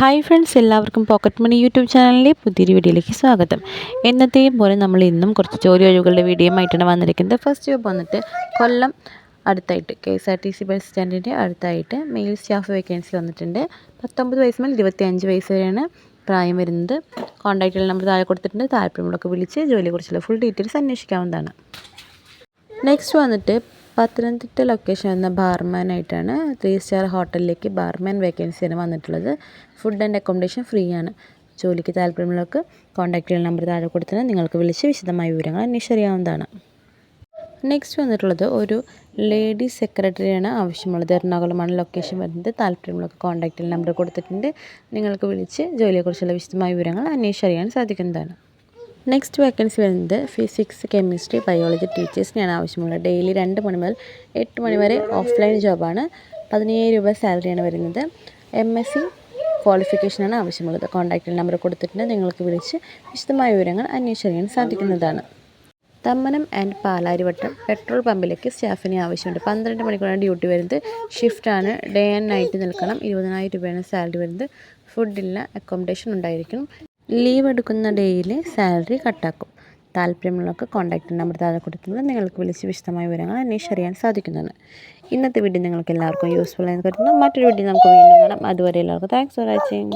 Hi friends എല്ലാവർക്കും pocket money YouTube ചാനലിലെ പുതിയൊരു വീഡിയോയിലേക്ക് സ്വാഗതം. എന്നത്തെയും പോലെ നമ്മൾ ഇന്നും കുറച്ച് ജോലി ഒഴിവുകളുടെ വീഡിയോയുമായിട്ടാണ് വന്നിരിക്കുന്നത്. ഫസ്റ്റ് ജോബ് വന്നിട്ട് കൊല്ലം അടുത്തായിട്ട് K S R T C bus സ്റ്റാൻഡിന്റെ അടുത്തായിട്ട് മെയിൽ സ്റ്റാഫ് വേക്കൻസി വന്നിട്ടുണ്ട്. പത്തൊമ്പത് വയസ്സ് മുതൽ ഇരുപത്തി അഞ്ച് വയസ്സ് വരെയാണ് പ്രായം വരുന്നത്. കോൺടാക്റ്റ് നമ്പർ താഴെ കൊടുത്തിട്ടുണ്ട്. താല്പര്യമുള്ളൊക്കെ വിളിച്ച് ജോലിയെക്കുറിച്ചുള്ള ഫുൾ ഡീറ്റെയിൽസ് അന്വേഷിക്കാവുന്നതാണ്. നെക്സ്റ്റ് വന്നിട്ട് പത്തനംതിട്ട ലൊക്കേഷൻ എന്ന ബാർമാനായിട്ടാണ് ത്രീ സ്റ്റാർ ഹോട്ടലിലേക്ക് ബാർമാൻ വേക്കൻസി വേക്കൻസിയാണ് വന്നിട്ടുള്ളത്. ഫുഡ് ആൻഡ് അക്കോമഡേഷൻ ഫ്രീ ആണ്. ജോലിക്ക് താല്പര്യമുള്ളവർക്ക് കോൺടാക്റ്റ് ചെയ്യുന്ന നമ്പർ താഴെ കൊടുത്തത് നിങ്ങൾക്ക് വിളിച്ച് വിശദമായ വിവരങ്ങൾ അന്വേഷിച്ചറിയാവുന്നതാണ് നെക്സ്റ്റ് വന്നിട്ടുള്ളത് ഒരു ലേഡി സെക്രട്ടറിയാണ് ആവശ്യമുള്ളത്. എറണാകുളമാണ് ലൊക്കേഷൻ വരുന്നത്. താല്പര്യമുള്ളവർക്ക് കോൺടാക്റ്റ് നമ്പർ കൊടുത്തിട്ടുണ്ട്. നിങ്ങൾക്ക് വിളിച്ച് ജോലിയെക്കുറിച്ചുള്ള വിശദമായ വിവരങ്ങൾ അന്വേഷിച്ചറിയാൻ സാധിക്കുന്നതാണ്. നെക്സ്റ്റ് വേക്കൻസി വരുന്നത് ഫിസിക്സ് കെമിസ്ട്രി ബയോളജി ടീച്ചേഴ്സിനെയാണ് ആവശ്യമുള്ളത്. ഡെയിലി രണ്ട് മണി മുതൽ എട്ട് മണി വരെ ഓഫ്ലൈൻ ജോബാണ് പതിനയ്യായിരം രൂപ സാലറിയാണ് വരുന്നത്. എം എസ് സി ക്വാളിഫിക്കേഷനാണ് ആവശ്യമുള്ളത്. കോൺടാക്റ്റ് നമ്പർ കൊടുത്തിട്ടുണ്ട്. നിങ്ങൾക്ക് വിളിച്ച് വിശദമായ വിവരങ്ങൾ അന്വേഷിക്കാൻ സാധിക്കുന്നതാണ്. തമ്മനം ആൻഡ് പാലാരിവട്ടം പെട്രോൾ പമ്പിലേക്ക് സ്റ്റാഫിനെ ആവശ്യമുണ്ട്. പന്ത്രണ്ട് മണിക്കൂറാണ് ഡ്യൂട്ടി വരുന്നത്. ഷിഫ്റ്റാണ് ഡേ ആൻഡ് നൈറ്റ് നിൽക്കണം. ഇരുപതിനായിരം രൂപയാണ് സാലറി വരുന്നത്. ഫുഡില്ല അക്കോമഡേഷൻ ഉണ്ടായിരിക്കണം. ലീവ് എടുക്കുന്ന ഡേയിൽ സാലറി കട്ടാക്കും താല്പര്യമുള്ളവർക്ക് കോൺടാക്റ്റ് നമ്പർ താഴെ കൊടുക്കുന്നത് നിങ്ങൾക്ക് വിളിച്ച് വിശദമായ വിവരങ്ങൾ അന്വേഷിച്ചറിയാൻ സാധിക്കുന്നതാണ്. ഇന്നത്തെ വീഡിയോ നിങ്ങൾക്ക് എല്ലാവർക്കും യൂസ്ഫുൾ എന്ന് കരുതുന്നു. മറ്റൊരു വീഡിയോ നമുക്ക് വീണ്ടും കാണാം. അതുവരെ എല്ലാവർക്കും താങ്ക്സ് ഫോർ വാച്ചിങ്